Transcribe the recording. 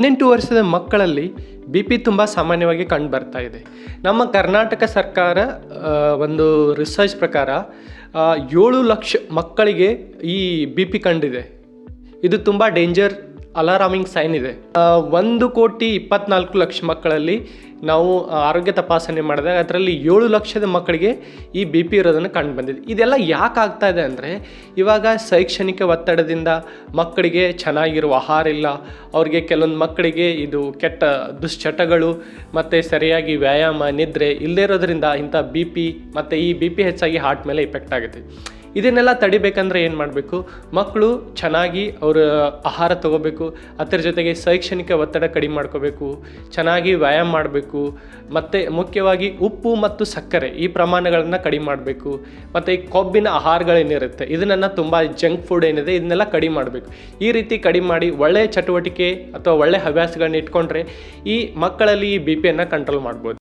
ಹದಿನೆಂಟು ವರ್ಷದ ಮಕ್ಕಳಲ್ಲಿ ಬಿ ಪಿ ತುಂಬ ಸಾಮಾನ್ಯವಾಗಿ ಕಂಡು ಬರ್ತಾ ಇದೆ. ನಮ್ಮ ಕರ್ನಾಟಕ ಸರ್ಕಾರ ಒಂದು ರಿಸರ್ಚ್ ಪ್ರಕಾರ ಏಳು ಲಕ್ಷ ಮಕ್ಕಳಿಗೆ ಈ ಬಿ ಪಿ ಕಂಡಿದೆ. ಇದು ತುಂಬ ಡೇಂಜರ್ ಅಲಾರಾಮಿಂಗ್ ಸೈನ್ ಇದೆ. ಒಂದು ಕೋಟಿ ಇಪ್ಪತ್ನಾಲ್ಕು ಲಕ್ಷ ಮಕ್ಕಳಲ್ಲಿ ನಾವು ಆರೋಗ್ಯ ತಪಾಸಣೆ ಮಾಡಿದಾಗ ಅದರಲ್ಲಿ ಏಳು ಲಕ್ಷದ ಮಕ್ಕಳಿಗೆ ಈ ಬಿ ಪಿ ಇರೋದನ್ನು ಕಂಡು ಬಂದಿದೆ. ಇದೆಲ್ಲ ಯಾಕೆ ಆಗ್ತಾ ಇದೆ ಅಂದರೆ, ಇವಾಗ ಶೈಕ್ಷಣಿಕ ಒತ್ತಡದಿಂದ ಮಕ್ಕಳಿಗೆ ಚೆನ್ನಾಗಿರುವ ಆಹಾರ ಇಲ್ಲ, ಅವ್ರಿಗೆ ಕೆಲವೊಂದು ಮಕ್ಕಳಿಗೆ ಇದು ಕೆಟ್ಟ ದುಶ್ಚಟಗಳು, ಮತ್ತು ಸರಿಯಾಗಿ ವ್ಯಾಯಾಮ, ನಿದ್ರೆ ಇಲ್ಲದೇ ಇರೋದ್ರಿಂದ ಇಂಥ ಬಿ ಪಿ ಮತ್ತು ಈ ಬಿ ಪಿ ಹೆಚ್ಚಾಗಿ ಹಾರ್ಟ್ ಮೇಲೆ ಇಫೆಕ್ಟ್ ಆಗುತ್ತೆ. ಇದನ್ನೆಲ್ಲ ತಡಿಬೇಕಂದ್ರೆ ಏನು ಮಾಡಬೇಕು? ಮಕ್ಕಳು ಚೆನ್ನಾಗಿ ಅವರ ಆಹಾರ ತಗೋಬೇಕು, ಅದರ ಜೊತೆಗೆ ಶೈಕ್ಷಣಿಕ ಒತ್ತಡ ಕಡಿಮೆ ಮಾಡ್ಕೋಬೇಕು, ಚೆನ್ನಾಗಿ ವ್ಯಾಯಾಮ ಮಾಡಬೇಕು. ಮತ್ತು ಮುಖ್ಯವಾಗಿ ಉಪ್ಪು ಮತ್ತು ಸಕ್ಕರೆ ಈ ಪ್ರಮಾಣಗಳನ್ನು ಕಡಿಮೆ ಮಾಡಬೇಕು. ಮತ್ತು ಈ ಕೊಬ್ಬಿನ ಆಹಾರಗಳೇನಿರುತ್ತೆ, ಇದನ್ನೆಲ್ಲ ತುಂಬ ಜಂಕ್ ಫುಡ್ ಏನಿದೆ, ಇದನ್ನೆಲ್ಲ ಕಡಿಮೆ ಮಾಡಬೇಕು. ಈ ರೀತಿ ಕಡಿಮೆ ಮಾಡಿ ಒಳ್ಳೆಯ ಚಟುವಟಿಕೆ ಅಥವಾ ಒಳ್ಳೆಯ ಹವ್ಯಾಸಗಳನ್ನ ಇಟ್ಕೊಂಡ್ರೆ ಈ ಮಕ್ಕಳಲ್ಲಿ ಈ ಬಿ ಪಿಯನ್ನು ಕಂಟ್ರೋಲ್ ಮಾಡ್ಬೋದು.